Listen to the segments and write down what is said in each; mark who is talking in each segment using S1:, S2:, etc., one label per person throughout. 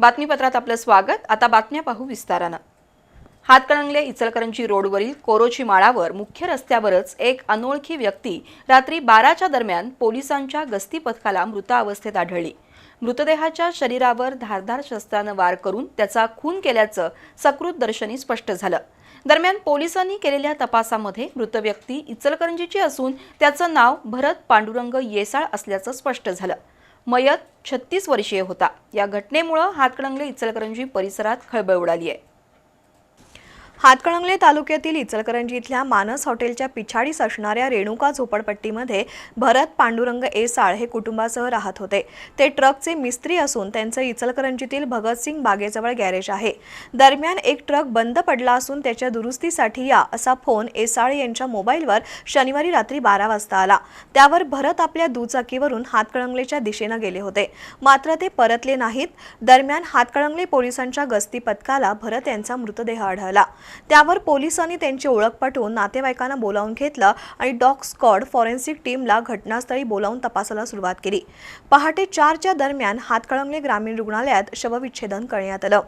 S1: बातमीपत्रात आपलं स्वागत. आता बातम्या पाहू विस्तारानं. हातकणंगले इचलकरंजी रोडवरील कोरोची माळावर मुख्य रस्त्यावरच एक अनोळखी व्यक्ती रात्री बाराच्या दरम्यान पोलिसांच्या गस्ती पथकाला मृत अवस्थेत आढळली. मृतदेहाच्या शरीरावर धारधार शस्त्रानं वार करून त्याचा खून केल्याचं सकृत दर्शनी स्पष्ट झालं. दरम्यान पोलिसांनी केलेल्या तपासामध्ये मृत व्यक्ती इचलकरंजीची असून त्याचं नाव भरत पांडुरंग येसाळ असल्याचं स्पष्ट झालं. मयत छत्तीस वर्षीय होता. या घटनेमुळं हातकणंगले इचलकरंजी परिसरात खळबळ उडाली आहे.
S2: हातकणंगले तालुक्यातील इचलकरंजी इथल्या मानस हॉटेलच्या पिछाडीस असणाऱ्या रेणुका झोपडपट्टीमध्ये भरत पांडुरंग एसाळ हे कुटुंबासह राहत होते. ते ट्रकचे मिस्त्री असून त्यांचं इचलकरंजीतील भगतसिंग बागेजवळ गॅरेज आहे. दरम्यान एक ट्रक बंद पडला असून त्याच्या दुरुस्तीसाठी या असा फोन एसाळ यांच्या मोबाईलवर शनिवारी रात्री बारा वाजता आला. त्यावर भरत आपल्या दुचाकीवरून हातकणंगलेच्या दिशेनं गेले होते. मात्र ते परतले नाहीत. दरम्यान हातकणंगले पोलिसांच्या गस्ती पथकाला भरत यांचा मृतदेह आढळला. त्यावर पोलिसांनी त्यांची ओळख पटवून नातेवाईकांना बोलावून घेतलं आणि डॉग स्कॉड फॉरेन्सिक टीमला घटनास्थळी बोलावून तपासाला सुरुवात केली. पहाटे चारच्या दरम्यान हातकळंगले ग्रामीण रुग्णालयात शवविच्छेदन करण्यात आलं.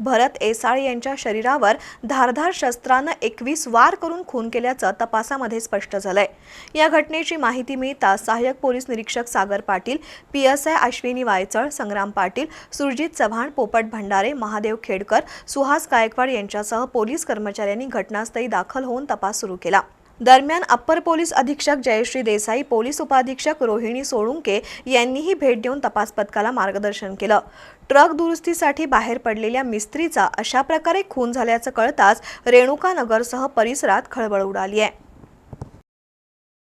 S2: भरत एसाळ यांच्या शरीरावर धारधार शस्त्रानं एकवीस वार करून खून केल्याचं तपासामध्ये स्पष्ट झालंय. या घटनेची माहिती मिळताच सहाय्यक पोलीस निरीक्षक Sagar Patil P S I Ashwini Waychal Sangram Patil Surjit Chavan Popat Bhandare Mahadev Khedkar Suhas Gaikwad यांच्यासह पोलीस कर्मचाऱ्यांनी घटनास्थळी दाखल होऊन तपास सुरू केला. दरम्यान अप्पर पोलीस अधीक्षक जयश्री देसाई पोलीस उपाधीक्षक रोहिणी सोळुंके यांनीही भेट देऊन तपास पथकाला मार्गदर्शन केलं. ट्रक दुरुस्तीसाठी बाहेर पडलेल्या मिस्त्रीचा अशा प्रकारे खून झाल्याचं कळताच रेणुका नगरसह परिसरात खळबळ उडाली आहे.